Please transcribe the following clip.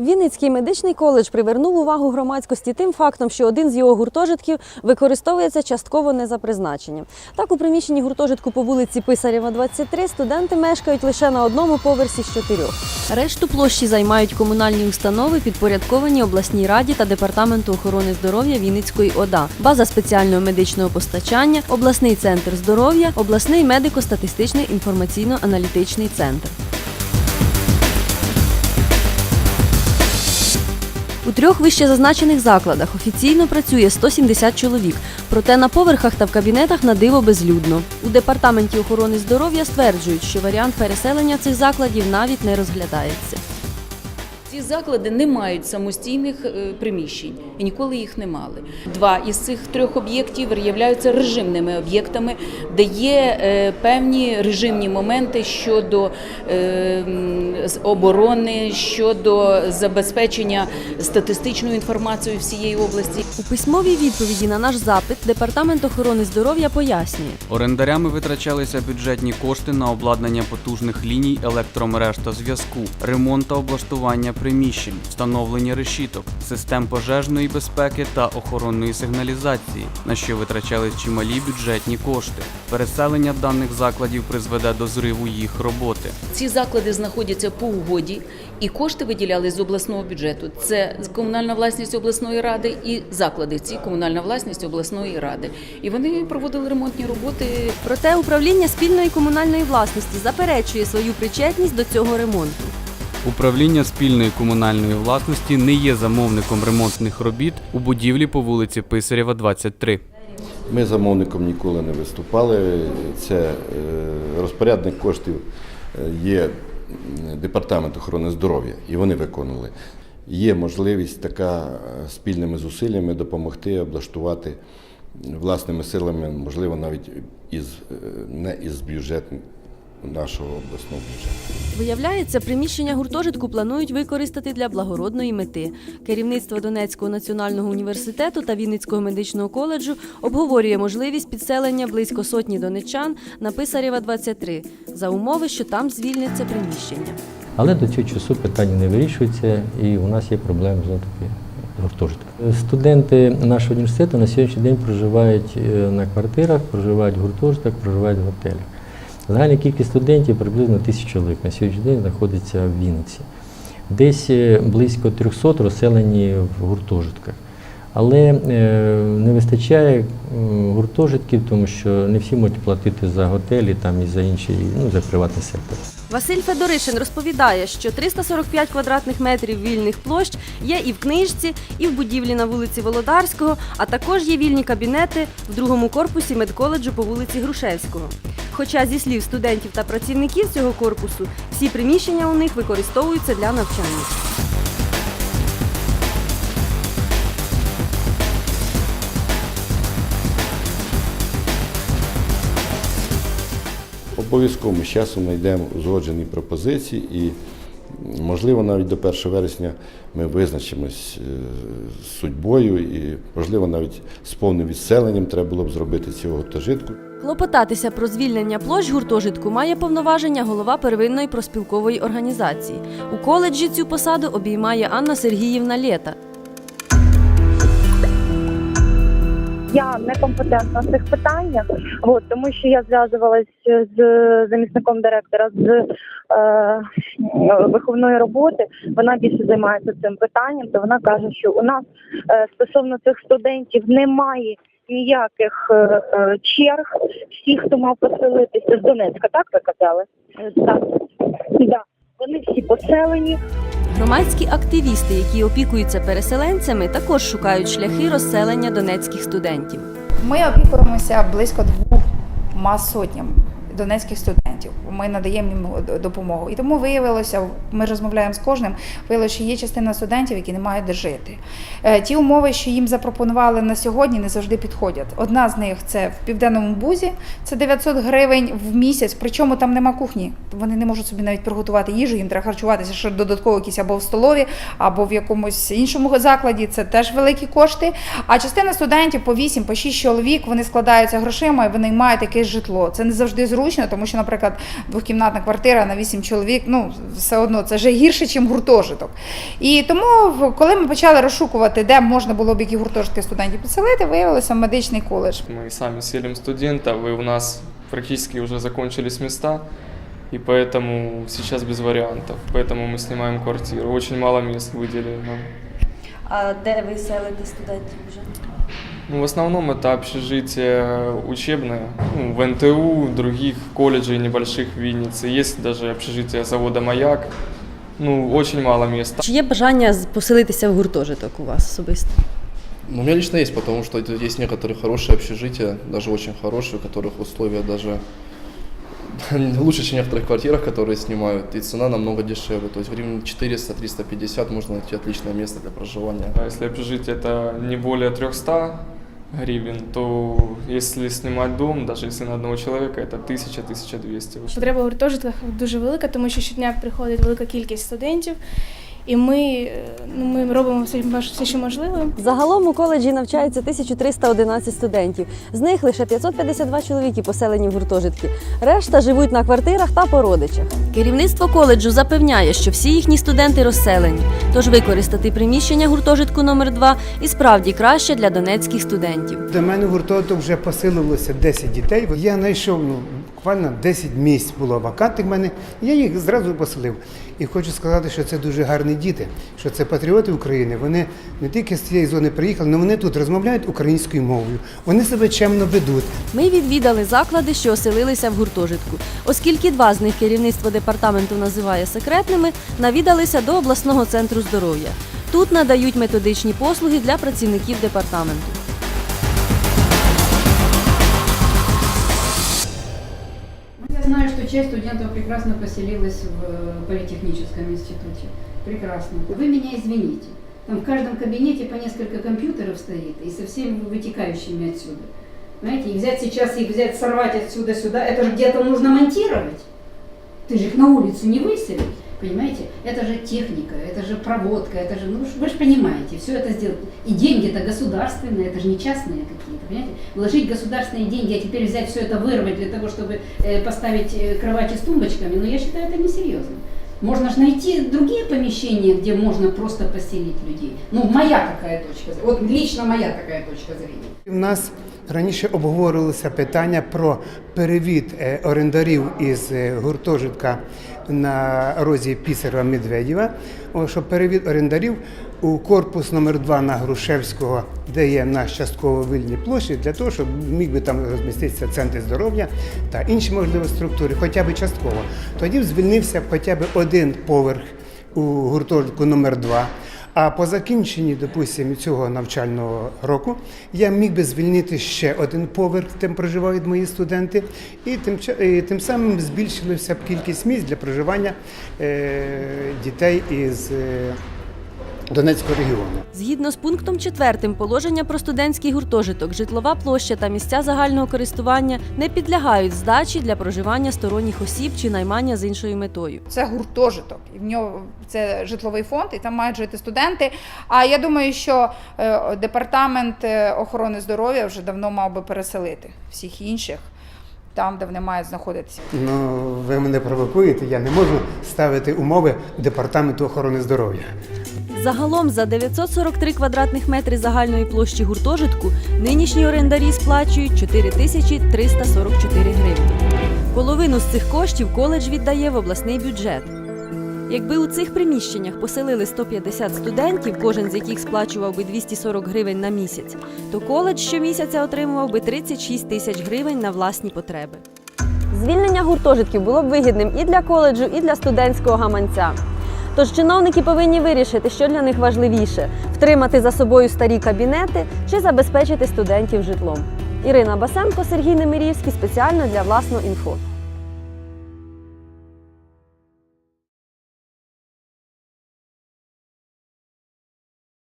Вінницький медичний коледж привернув увагу громадськості тим фактом, що один з його гуртожитків використовується частково не за призначенням. Так, у приміщенні гуртожитку по вулиці Писарєва, 23 студенти мешкають лише на одному поверсі з чотирьох. Решту площі займають комунальні установи, підпорядковані обласній раді та департаменту охорони здоров'я Вінницької ОДА, база спеціального медичного постачання, обласний центр здоров'я, обласний медико-статистичний інформаційно-аналітичний центр. У трьох вищезазначених закладах офіційно працює 170 чоловік, проте на поверхах та в кабінетах на диво безлюдно. У департаменті охорони здоров'я стверджують, що варіант переселення цих закладів навіть не розглядається. Ці заклади не мають самостійних е, приміщень і ніколи їх не мали. Два із цих трьох об'єктів являються режимними об'єктами, де є е, певні режимні моменти щодо е, оборони, щодо забезпечення статистичною інформацією всієї області. У письмовій відповіді на наш запит департамент охорони здоров'я пояснює. Орендарями витрачалися бюджетні кошти на обладнання потужних ліній електромереж та зв'язку, ремонт та облаштування приміщень, встановлення решіток, систем пожежної безпеки та охоронної сигналізації, на що витрачались чималі бюджетні кошти. Переселення даних закладів призведе до зриву їх роботи. Ці заклади знаходяться по угоді, і кошти виділялись з обласного бюджету. Це комунальна власність обласної ради і заклади ці комунальна власність обласної ради. І вони проводили ремонтні роботи. Проте управління спільної комунальної власності заперечує свою причетність до цього ремонту. Управління спільної комунальної власності не є замовником ремонтних робіт у будівлі по вулиці Писарєва, 23. Ми замовником ніколи не виступали. Це е, розпорядник коштів е, є департамент охорони здоров'я, і вони виконували. Є можливість така е, спільними зусиллями допомогти облаштувати власними силами, можливо, навіть із не із бюджету нашого обласного бюджету. Виявляється, приміщення гуртожитку планують використати для благородної мети. Керівництво Донецького національного університету та Вінницького медичного коледжу обговорює можливість підселення близько сотні донеччан на Писарєва 23 за умови, що там звільниться приміщення. Але до цього часу питання не вирішується, і у нас є проблеми знову таки з гуртожитком. Студенти нашого університету на сьогоднішній день проживають е, на квартирах, проживають в гуртожитках, проживають в готелях. Загальна кількість студентів приблизно тисяч чоловік на сьогоднішній день знаходиться в Вінниці. Десь е, близько 300 розселені в гуртожитках. Але е, не вистачає гуртожитків, тому що не всі можуть платити за готелі там, і за інші, ну, за приватний сектор. Василь Федоришин розповідає, що 345 квадратних метрів вільних площ є і в книжці, і в будівлі на вулиці Володарського, а також є вільні кабінети в другому корпусі медколеджу по вулиці Грушевського. Хоча, зі слів студентів та працівників цього корпусу, всі приміщення у них використовуються для навчання. Обов'язково ми з часом знайдемо узгоджені пропозиції і, можливо, навіть до 1 вересня ми визначимось е, з судьбою і, можливо, навіть з повним відселенням треба було б зробити цього гуртожитку. Клопотатися про звільнення площ гуртожитку має повноваження голова первинної проспілкової організації. У коледжі цю посаду обіймає Анна Сергіївна Лєта. Я некомпетентна в цих питаннях, от, тому що я зв'язувалась з замісником директора з е, виховної роботи. Вона більше займається цим питанням, то вона каже, що у нас е, стосовно цих студентів немає ніяких е, е, черг. Всі, хто мав поселитися з Донецька, так ви казали? Е, Так. Да. Вони всі поселені, Громадські активісти, які опікуються переселенцями, також шукають шляхи розселення донецьких студентів. Ми опікуємося близько двома сотням донецьких студентів. Ми надаємо їм допомогу. І тому виявилося, ми розмовляємо з кожним, виявилося, що є частина студентів, які не мають де жити. Е, Ті умови, що їм запропонували на сьогодні, не завжди підходять. Одна з них це в південному бузі, це 900 гривень в місяць, причому там нема кухні. Вони не можуть собі навіть приготувати їжу, їм треба харчуватися ще додатково якісь або в столові, або в якомусь іншому закладі. Це теж великі кошти. А частина студентів по 8, по 6 чоловік вони складаються грошима і вони мають якесь житло. Це не завжди зручно незручно, тому що, наприклад, двохкімнатна квартира на 8 чоловік, ну все одно це вже гірше, ніж гуртожиток. І тому, в- коли ми почали розшукувати, де можна було б які гуртожитки студентів підселити, виявилося медичний коледж. Мы сами селим студентов, и у нас практически уже закончились места, и поэтому сейчас без вариантов. Поэтому мы снимаем квартиру. Очень мало мест выделили нам. А де ви селите студентів вже? Ну, в основном это общежитие учебное, ну, в НТУ, других колледжей небольших в Виннице. Есть даже общежитие завода «Маяк». Ну, очень мало мест. Чи є бажання з- поселитися в гуртожиток у вас особисто? Ну, у меня лично есть, потому что это есть некоторые хорошие общежития, даже очень хорошие, у которых условия даже лучше, чем в некоторых квартирах, которые снимают, и цена намного дешевле. То есть гривен 400-350 можно найти отличное место для проживания. А если общежитие это не более 300 гривен, то если снимать дом, даже если на одного человека, это 1000-1200. Потреба в гуртожитках дуже велика, тому що щодня приходить велика кількість студентів, і ми, е, ну, ми робимо все, все, що можливе. Загалом у коледжі навчається 1311 студентів. З них лише 552 чоловіки поселені в гуртожитки. Решта живуть на квартирах та по родичах. Керівництво коледжу запевняє, що всі їхні студенти розселені. Тож використати приміщення гуртожитку номер 2 і справді краще для донецьких студентів. До мене в гуртожиток вже поселилося 10 дітей. Я знайшов ну, буквально 10 місць було вакантних в мене. і Я їх зразу поселив. І хочу сказати, що це дуже гарні діти, що це патріоти України. Вони не тільки з цієї зони приїхали, але вони тут розмовляють українською мовою. Вони себе чемно ведуть. Ми відвідали заклади, що оселилися в гуртожитку. Оскільки два з них керівництво департаменту називає секретними, навідалися до обласного центру здоров'я. Тут надають методичні послуги для працівників департаменту. Часть студентов прекрасно поселилась в э, политехническом институте. Прекрасно. Вы меня извините. Там в каждом кабинете по несколько компьютеров стоит, и со всеми вытекающими отсюда. Знаете, и взять сейчас их взять, сорвать отсюда сюда, это же где-то нужно монтировать. Ты же их на улицу не выселишь. Понимаете, это же техника, это же проводка, это же, ну вы же понимаете, все это сделать. И деньги-то государственные, это же не частные какие-то, понимаете? Вложить государственные деньги, а теперь взять все это вырвать для того, чтобы э, поставить э, кровати с тумбочками, ну я считаю, это несерьезно. Можно же найти другие помещения, где можно просто поселить людей. Ну, моя такая точка зрения. Вот лично моя такая точка зрения. У нас раніше обговорилося питання про перевід е, орендарів із е, гуртожитка на розі Пісарова Медведєва, що перевід орендарів у корпус номер 2 на Грушевського, де є наш частково вільні площі, для того, щоб міг би там розміститися центр здоров'я та інші можливі структури, хоча б частково. Тоді звільнився хоча б один поверх у гуртожитку номер 2 а по закінченні, допустимо, цього навчального року я міг би звільнити ще один поверх, де проживають мої студенти, і тим, і тим самим збільшилася б кількість місць для проживання е, дітей із е, Донецького регіону. Згідно з пунктом 4 положення про студентський гуртожиток, житлова площа та місця загального користування не підлягають здачі для проживання сторонніх осіб чи наймання з іншою метою. Це гуртожиток, і в нього це житловий фонд, і там мають жити студенти. А я думаю, що е, департамент е, охорони здоров'я вже давно мав би переселити всіх інших там, де вони мають знаходитися. Ну, ви мене провокуєте, я не можу ставити умови департаменту охорони здоров'я. Загалом за 943 квадратних метри загальної площі гуртожитку нинішні орендарі сплачують 4344 гривні. Половину з цих коштів коледж віддає в обласний бюджет. Якби у цих приміщеннях поселили 150 студентів, кожен з яких сплачував би 240 гривень на місяць, то коледж щомісяця отримував би 36 тисяч гривень на власні потреби. Звільнення гуртожитків було б вигідним і для коледжу, і для студентського гаманця. Тож чиновники повинні вирішити, що для них важливіше втримати за собою старі кабінети чи забезпечити студентів житлом. Ірина Басенко, Сергій Немирівський спеціально для власного інфо.